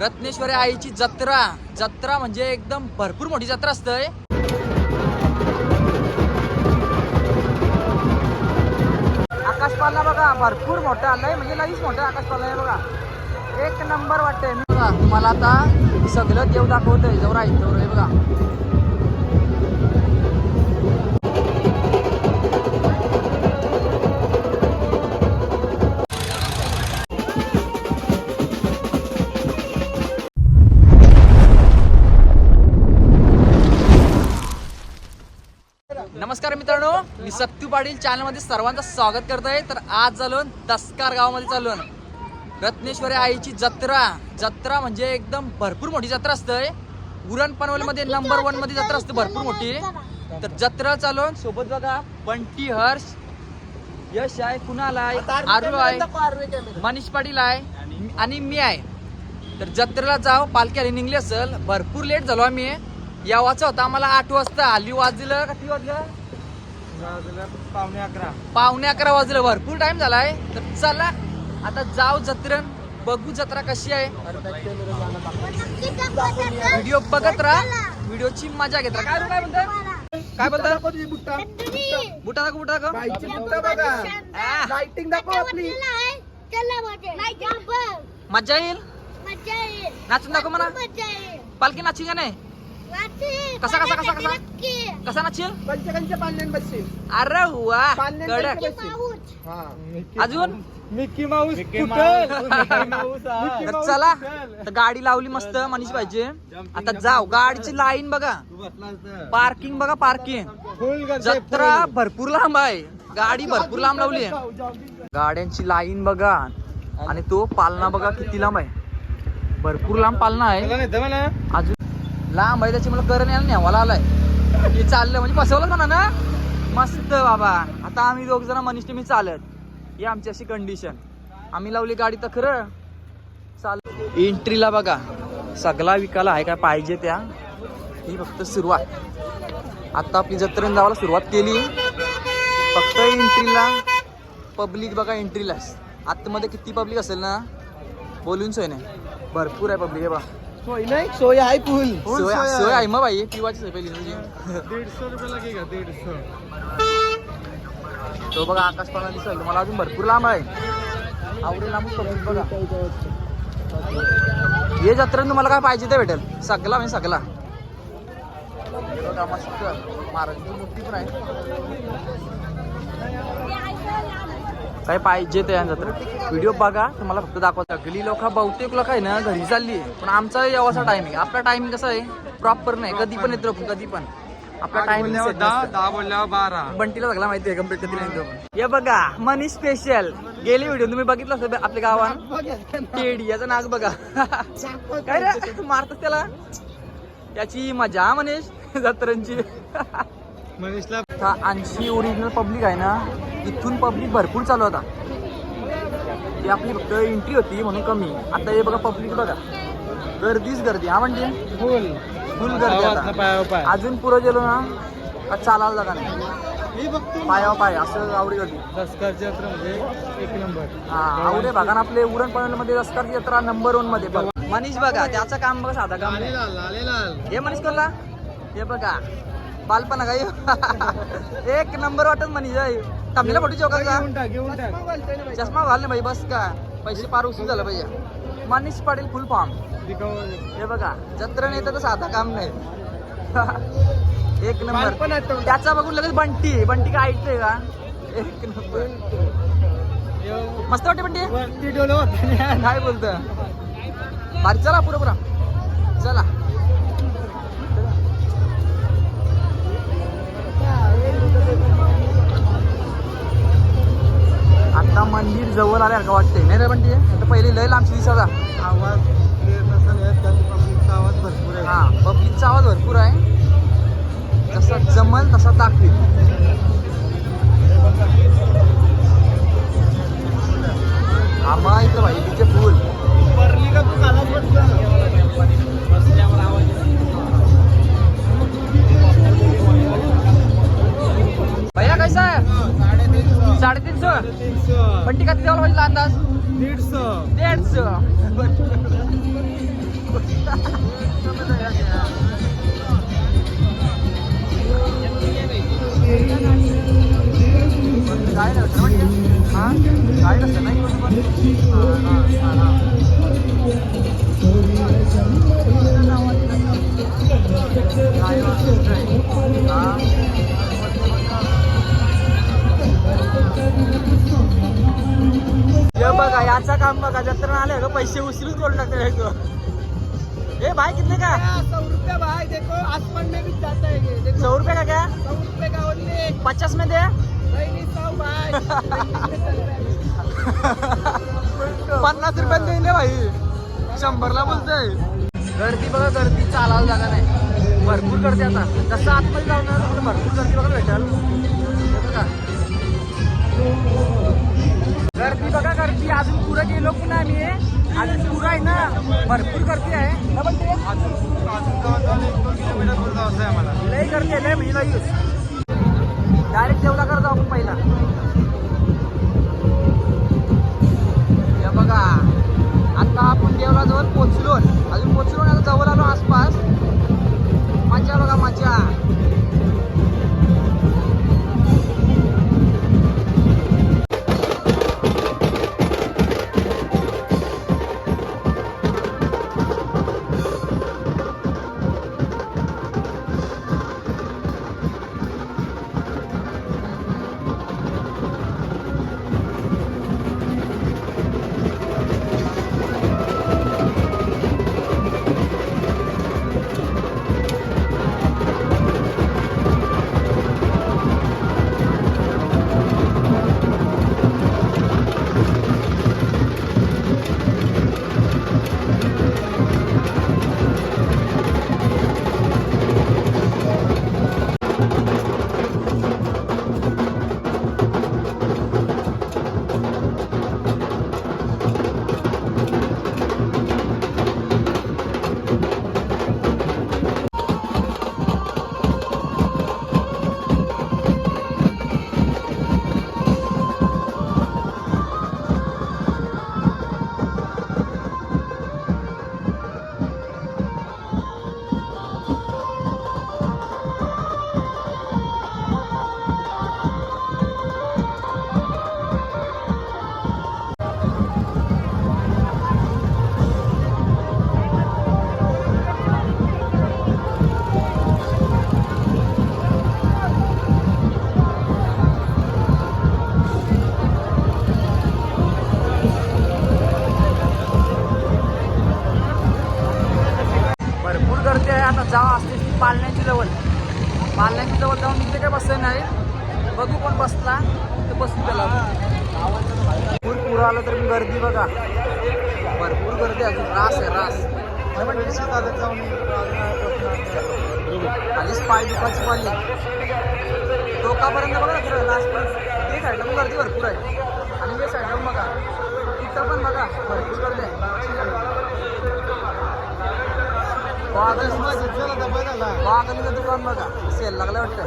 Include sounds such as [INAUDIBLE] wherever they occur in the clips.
रत्नेश्वरी आईची जत्रा. जत्रा म्हणजे एकदम भरपूर मोठी जत्रा असतंय आकाशपाला बघा भरपूर मोठा आलाय म्हणजे लगेच मोठा आकाशपाला आहे बघा. एक नंबर वाटतंय. मी बघा तुम्हाला आता सगळं देव दाखवतोय. जवळ आहे जवळ आहे बघा. सत्तू पाटील चॅनलमध्ये सर्वांचं स्वागत करत आहे तर आज चालू दसकार गावामध्ये चालू रत्नेश्वरी आईची जत्रा. जत्रा म्हणजे एकदम भरपूर मोठी जत्रा असते. उरण पनवेलमध्ये नंबर वनमध्ये जत्रा असते भरपूर मोठी. तर जत्रा चालून सोबत बघा बंटी हर्ष यश आहे कुणाल आहे आरू आहे मनीष पाटील आहे आणि मी आहे. तर जत्रेला जाऊ पालखी आली निघली असेल. भरपूर लेट झालो आम्ही. यावाचं होतं आम्हाला आठ वाजता. हल्ली वाजलं किती वाजलं? पावणे अकरा. पावणे अकरा वाजलं भरपूर टाइम झालाय. तर चला आता जाऊ जत्रण बघू जत्रा कशी आहे. व्हिडिओ बघत राहा. व्हिडिओची मजा घेत राहा. काय काय म्हणता? काय बोलता? बुट्टा बुटा दाखव बुटा दाखव. बाईची बुट्टा बघा. आ, लाइटिंग दाखव आपली. मजा येईल. नाचून दाखव म्हणा पालखी नाची का नाही कसा, कसा, कसा, कसा? कसा पाण्यान बसशील. अरे वा पाण्यान कडक बसशील. हा. अजून? मिक्की माऊस [LAUGHS] तर चला तर गाडी लावली मस्त मनीष पाहिजे आता जाऊ गाडीची लाईन बघा. पार्किंग बघा पार्किंग जत्रा भरपूर लांब आहे. गाडी भरपूर लांब लावली आहे. गाड्यांची लाईन बघा. आणि तो पालना बघा किती लांब आहे. भरपूर लांब पालना आहे. अजून लांब आहे त्याची मला करण यायला न्यावाला आलाय हे चाललं म्हणजे बसवलं म्हणा ना. मस्त बाबा. आता आम्ही दोघ जण मनीष मी चालत. ही आमची अशी कंडिशन आम्ही लावली गाडी तर खरं. चाल एंट्रीला बघा. सगळा विकाला आहे काय पाहिजे त्या. ही फक्त सुरुवात. आता आपली जत्रेन जावाला सुरुवात केली. फक्त एंट्रीला पब्लिक बघा एंट्रीलाच आतमध्ये किती पब्लिक असेल ना? बोलून सोय नाही. भरपूर आहे पब्लिक आहे बा सोय नाही? सोय आहे फुल. सोय सोय आहे. मग बाई पिवाची सोय पहिली तुझी दीडशे रुपये लागेल का दीडशे? तो बघा आकाश पाळणा दिसेल मला अजून भरपूर लांब आहे. आवडेल लांब बघा. हे जत्रेन तुम्हाला काय पाहिजे ते भेटेल. सगळा म्हणजे सगळा. मस्त. महाराजांची मूर्ती पण आहे. काय पाहिजे ते जत्रेत व्हिडिओ बघा तुम्हाला फक्त दाखवा सगळी लोक बहुतेक लोक आहे ना घरी चालली आहे. पण आमचा यावाचा टायमिंग आपला टायमिंग कसा आहे? प्रॉपर नाही. कधी पण येतो कधी पण. आपला टायमिंग दहा बोलल्यावर बारा. बंटीला सगळा माहिती आहे कंप्लीट कधी नाही. हे बघा मनी स्पेशल गेली व्हिडिओ तुम्ही बघितलं असेल आपल्या गावात? टेडी याचं नाक बघा. [LAUGHS] काय रे? मारतात त्याला? त्याची मजा मनीष जत्रांची. [LAUGHS] मनीषला ऐंशी ओरिजिनल पब्लिक आहे ना इथून पब्लिक भरपूर चालू होता ती आपली फक्त एंट्री होती म्हणून कमी. आता हे बघा पब्लिक बघा. गर्दीच गर्दी हा म्हणजे? फुल फुल गर्दी आता. पाय पाय अजून पुढे गेलो ना का चालायला जागा नाही. पायावर पाय असं आवडी गर्दी. दसकारची यात्रा म्हणजे एक नंबर. हा आवडे भागान आपले उरण पनवेल मध्ये रस्कार जत्रा नंबर वनमध्ये बघ मनीष बघा त्याचं काम बघा साधा काम हे मनीष कोणला? हे बघा. बालपणा काय एक नंबर वाटत मनीष तमलेला फोटो घेऊन टाक चष्मा घालणे भाई बस का. पैसे पार उसूल झालं पाहिजे मनीष पाटील फुल फॉर्म. हे बघा जत्रा नेतं तर साधा काम नाही. एक नंबर. त्याचा बघून लगेच बंटी बंटी काय ऐकतोय का? एक नंबर. मस्त वाटते बंटी? काय बोलत? भारी चला पुरा पुरा. चला. आता मंदिर जवळ आल्यासारखं वाटतंय? नाही रे बंटी? आता पहिले लय लांबची दिसाचा आवाज क्लिअर पब्लिकचा आवाज भरपूर आहे. हा पब्लिकचा आवाज भरपूर आहे. जसा जमल तसा दाखवी. आम्हा इथं भाई तिचे फुल का भैया कैसा है साडेतीन सौ But you. दीड सौ आले ग पैसे उचलून करून टाकते एक ए भाई कितने का? सौ रुपया भाई देखो आसमान में भी जाता है ये देखो. सौ रुपये का क्या? सौ रुपये का ओनली. पचास में दे। नहीं नहीं सौ भाई पन्नास रुपयात देईल भाई. शंभरला बोलतोय. गर्दी बघा गर्दी चालायला जागा नाही. भरपूर गर्दी आता. जसं आतमध्ये जाऊन भरपूर गर्दी बघा भेटाल हे बघा. गर्दी बघा गर्दी. अजून पुरं गेलो पुन्हा आम्ही. अजून पुरं आहे ना. भरपूर गर्दी आहे. ना पण ते लय गर्दी आहे लय म्हणजे डायरेक्ट जेवढा करतो आपण पहिला. भरपूर गर्दी अजून रास आहे रास. आलीच पाय दुखाची पाली टोकापर्यंत बघा खरं लास्ट ते साईडला पण गर्दी भरपूर आहे. आणि हे साईडला पण बघा. तिथं पण बघा भरपूर गर्दी आहे. वाघालीचं दुकान बघा. सेल लागलं वाटतं.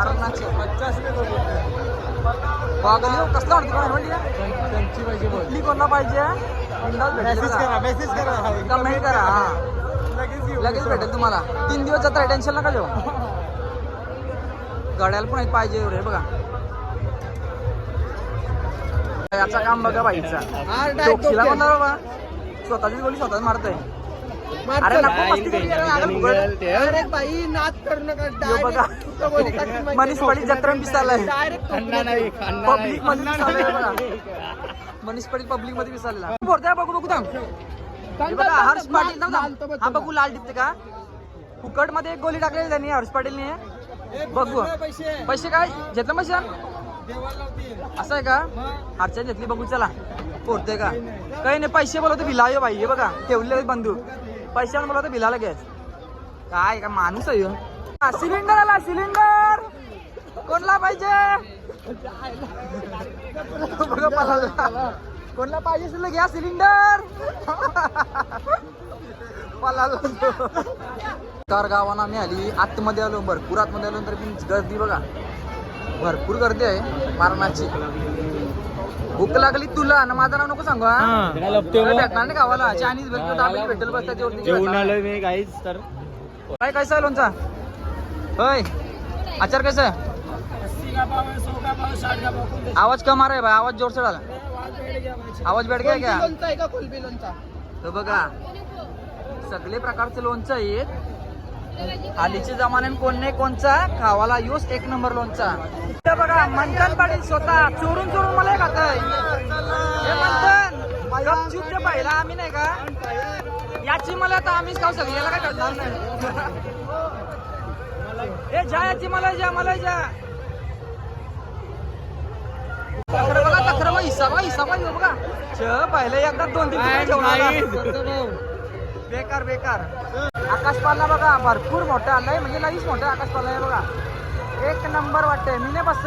अरणाचे वाघाली हो, कसलं वाटतं दुकान म्हणजे कुठली कोणला पाहिजे? कमेंट करा हा. लगेच भेटेल तुम्हाला. तीन दिवस जाता टेन्शन नका घेऊ. गड्याला पण एक पाहिजे एवढे बघा. याचा काम बघा बाईचा. स्वतःची गोळी स्वतःच मारतोय. अरे नको मस्ती करू यार, आगल फुगड. अरे भाई नाच करू नका. यो बघा. [LAUGHS] मनीष पाटील जत्रा पिसालाय डायरेक्ट पब्लिकमध्ये पिसालाय बघा. मनीष पाटील पब्लिकमध्ये बोलतोय बघू बघू थांब. हे बघा हर्ष पाटील थांब, थांब. हा बघू. लाल टिपते का? फुकटमध्ये एक गोली टाकलेली त्यांनी हर्ष पाटीलने. बघू. पैसे. पैसे काय? घेतलं पैसे? असं आहे का? हरच्या घेतली बघू चला. पोरते का? काही नाही पैसे बोलवतो भिला बाई हे बघा. ठेवले बंधू. पैसे तर भिलाला घ्यायच काय का माणूस आहे सिलेंडर आला सिलेंडर. कोणला पाहिजे? बघा कोणला पाहिजे असेल घ्या सिलेंडर. तर तो. कार गावानं आम्ही आली आतमध्ये आलो भरपूर आतमध्ये आलो तर गर्दी बघा. भरपूर गर्दी आहे मारणाची. भूक लागली तुला. ना माझं नाव नको सांगू हा? भेटणार नाही गावाला. चायनीज भेटतो दहा मिनिट भेटेल बस त्याच्यावरती जेवून भेटणार. आलोय मी काहीच तर. काय कैसा आहे लोणचा? होय. आचार कैसा आवाज कम आ रहा है भाई आवाज जोर से डाला आवाज बैठ गया क्या तर बघा. सगळे प्रकारचे लोणचं आहेत. हालीच्या जमान्यात कोण नाही कोणचा? खावाला योस एक नंबर लोणचा. बघा मंथन पाटील स्वतः चोरून चोरून मला खात हे मंथन जे पाहिला आम्ही नाही का? याची मला आता आम्हीच खाऊ शकतो याला काय कळणार नाही. हे जा याची मला जा मला जा. तक्र बघा तक्र बघा हिस्सा बघा. छ पहिले एकदा दोन तीन ठेवला. बेकार बेकार. आकाश पालना बघा भरपूर मोठा आलाय. म्हणजे लईच मोठा आकाश पालना आहे बघा. एक नंबर वाटतंय. मी नाही बस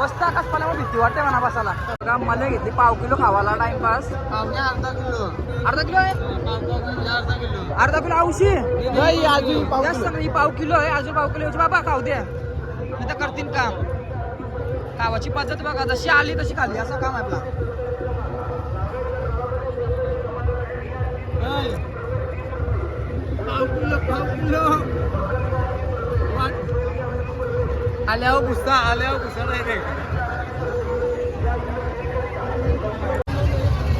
बसतं आकाश भीती वाटते म्हणा बसाला बघा मला घेतली पाव किलो खावाला टाइमपास. अर्धा किलो. अर्धा किलो आहे? अर्धा किलो पाव जास्त ही पाव किलो आहे. अजून पाव किलो बाबा खाऊ द्या इथं करतील काम. खावाची पद्धत बघा. जशी आली तशी खाल्ली. असं काम आपला. नाही. आल्यावर गुस्सा आल्यावर गुस्सा डायरेक्ट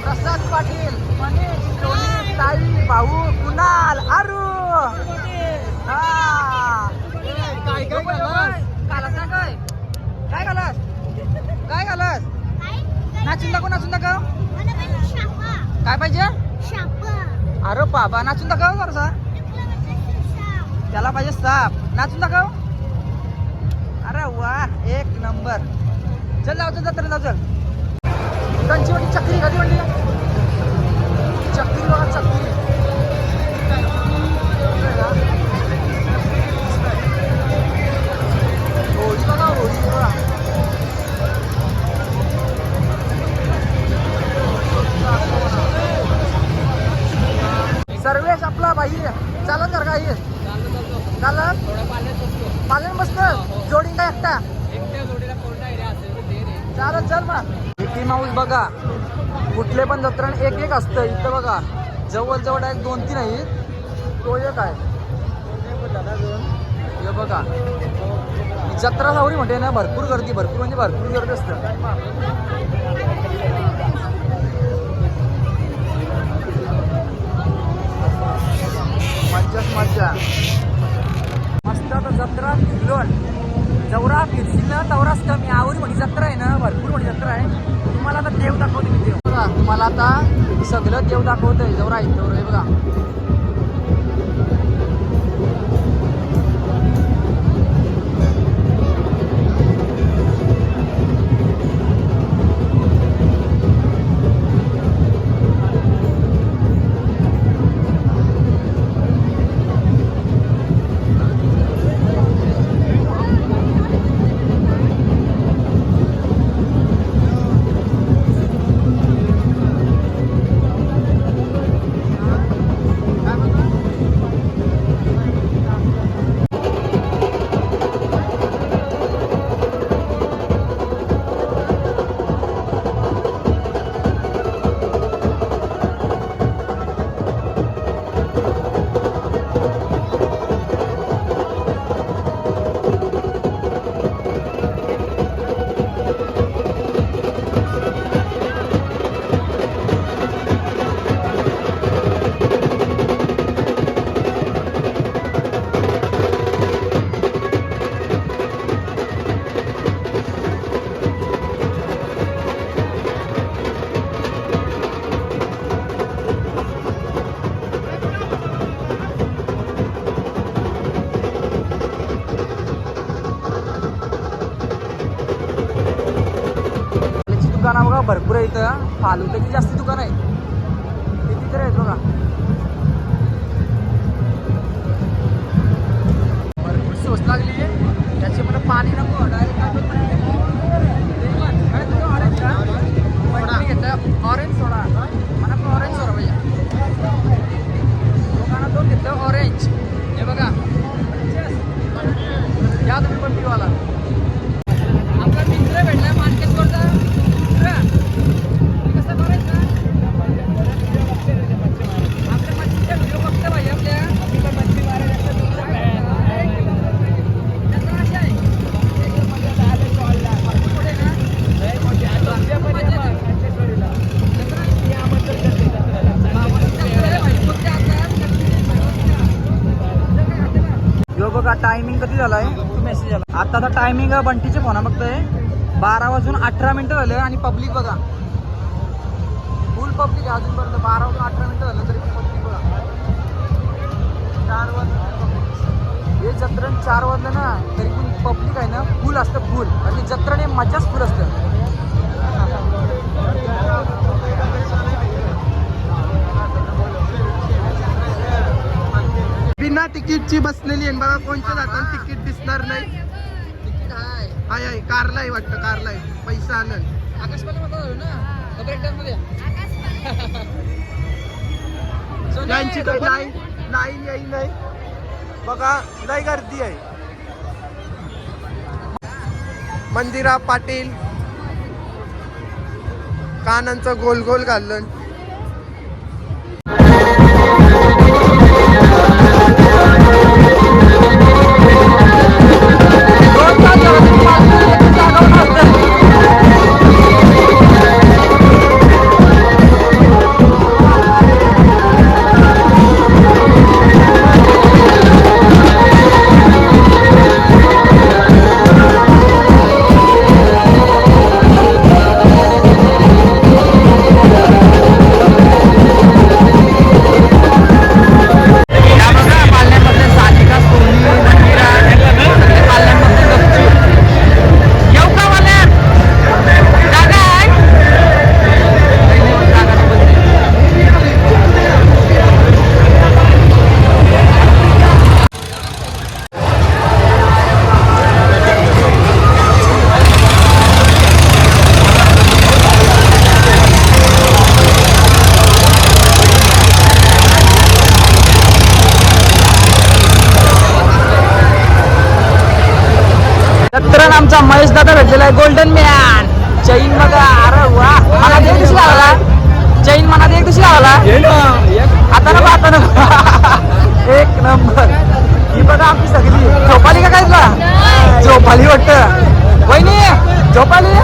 प्रसाद पाटील मनीष सोनी ताई भाऊ कुणाल आरू. हा. काय काय घालास? ना काय काय घालास काय घालास नाचून दाखव नाचून दाखव. काय पाहिजे? अरे बाबा नाचून दाखव जरासा. त्याला पाहिजे साप. नाचून दाखव. अरे वा एक नंबर. चल जाऊ चल जात्रा जाऊ चल. त्यांची वंडी चक्री खाली म्हणली चक्री बघा चक्री. होळी बघा होळी बघा. सर्वेश आपला बाई चालत का काही. चालत पालन मस्त जोडी काय एकटा? चालत चल मग. मिकी माऊस बघा. कुठले पण जत्रण एक एक असतं. इथं बघा. जवळ जवळ एक दोन तीन आहेत तो एक आहे. हे बघा. जत्रा सावरी म्हणते ना भरपूर गर्दी भरपूर म्हणजे भरपूर गर्दी असतं. मज्जाच मज्जा. मस्त आता जत्रा फिरलोन जवरा फिरशील तवराच कमी. आवरी म्हणजे जत्रा आहे ना भरपूर म्हणजे जत्रा आहे. तुम्हाला आता देव दाखवते मी देव. बघा तुम्हाला आता सगळं देव दाखवतंय जवरा आहे तेवढं बघा. भरपूर आहे इथं. फालुद्याची जास्त दुकान आहे. किती तर आहेत बघा. आता टायमिंग बंटीचे फोन बघतोय. बारा वाजून अठरा मिनिटं झालं आणि पब्लिक बघा. फुल पब्लिक आहे अजूनपर्यंत. बारा वाजून अठरा मिनिटं झालं तरी पब्लिक बघा. चार वाजता हे जत्रण चार वाजलं ना तरी पण पब्लिक आहे ना फुल असतं फुल आणि जत्रण हे मजाच फुल असतं. बिना तिकीटची बसलेली आहे. बघा कोणच्या जाताना तिकीट दिसणार नाही. हाय हाय कारला आहे वाटतं कारला आहे पैसा आलं आकाशवाणी मध्ये आलो ना? ब्रेक टाइममध्ये? सोने, यांची काही लाईन लाईन येई नाही. बघा लय गर्दी आहे. मंदिरा पाटील. कानांचं गोल गोल घालून. तर आमचा महेश दादा भेटलेला आहे. गोल्डन मॅन चैन बघा. अरे वा. मला एक दिवशी लागला चैन मनात एक दिवशी लागला आता ना. आता ना एक नंबर. ही बघा आमची सगळी. झोपाली का काय तुला? झोपाली वाटत. वहिनी झोपाली?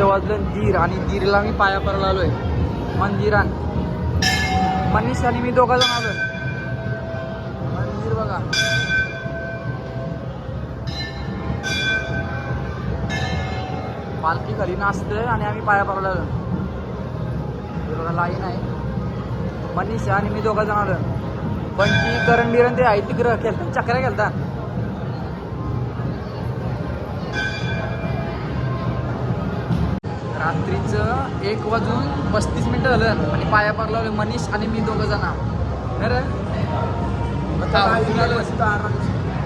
रात्रीचं वाजलं दीर आणि दीरला मी पाया पडायला आलोय. मंदिरान. मनीष आणि मी दोघा जण आलोय. मंदिर बघा. पालखी खाली नाचतंय आणि आम्ही पाया पडायला आलो बघा लाईन आहे. मनीष आणि मी दोघा जण आलो पण ती बिरण ते आहे तिकडं खेळतात चक्र्या खेळतात. एक वाजून पस्तीस मिनिटं झालं. आणि पाया पडला आलोय मनीष आणि मी दोघं जण.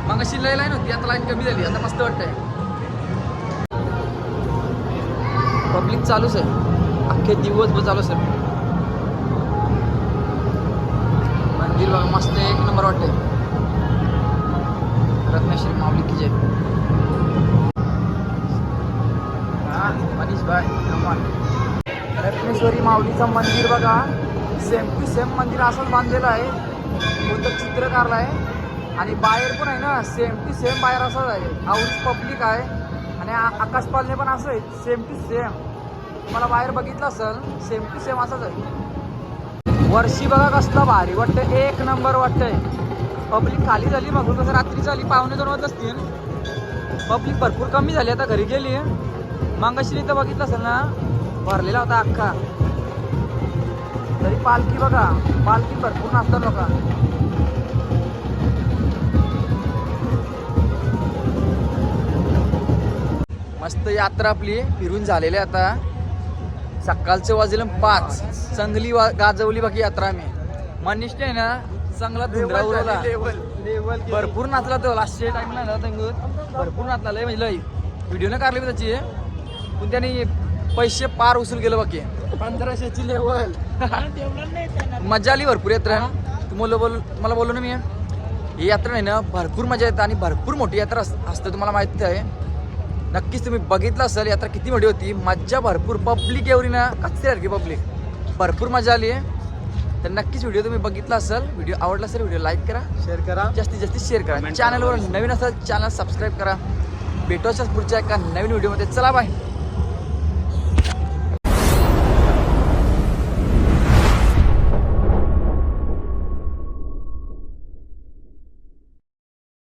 मग अशी लय लाईन होती आता लाईन कमी झाली. आता मस्त वाटतंय. पब्लिक चालूच आहे. अख्खे दिवसभर चालूच आहे. मंदिर बघा मस्त एक नंबर वाटते रत्नेश्वरी माऊली की जय. हा, मनीष कमान रत्नेश्वरी माऊलीचं मंदिर बघा. सेम टू सेम मंदिर असंच बांधलेलं आहे. कोणतं चित्र आहे. आणि बाहेर पण आहे ना सेम टू सेम बाहेर असंच आहे. हाऊस पब्लिक आहे. आणि आकाश पालने पण असं आहे. सेम टू सेम तुम्हाला बाहेर बघितलं असेल सेम टू सेम असंच आहे. वर्षी बघा कसलं भारी वाटतं एक नंबर वाटतंय. पब्लिक खाली झाली मग कसं रात्री झाली. पाहुणे दोन वाजत असतील. पब्लिक भरपूर कमी झाली. आता घरी गेली. मंगश्री इथं बघितलं असेल ना भरलेला होता अख्खा. तरी पालखी बघा पालखी भरपूर नाचतात लोक. मस्त यात्रा आपली फिरून झालेली आहे आता. सकाळचे वाजले पाच. चांगली वा गाजवली बाकी यात्रा आम्ही. मनीषने ना चांगला धुंदरा भरपूर नाचला तो. लास्टच्या टाइमला ना भरपूर नाचला. लय म्हणजे लय. व्हिडिओ न काढले मी त्याची. पण त्याने पैसे पार उचल केलं बाकी. पंधराशेची लेवल मजा आली भरपूर यात्रा. तुम्हाला बोल तुम्हाला बोललो ना मी. ही यात्रा नाही ना भरपूर मजा येते आणि भरपूर मोठी यात्रा अस- असते तुम्हाला माहिती आहे. नक्कीच तुम्ही बघितलं असेल यात्रा किती मोठी होती. मज्जा भरपूर पब्लिक एवढी ना कचऱ्यासारखी पब्लिक भरपूर मजा आली आहे. तर नक्कीच व्हिडिओ तुम्ही बघितला असेल व्हिडिओ आवडला असेल व्हिडिओ लाईक करा. शेअर करा. जास्तीत जास्त शेअर करा. चॅनलवर नवीन असेल चॅनल सबस्क्राईब करा. भेटूच्याच पुढच्या एका नवीन व्हिडिओमध्ये चला बाय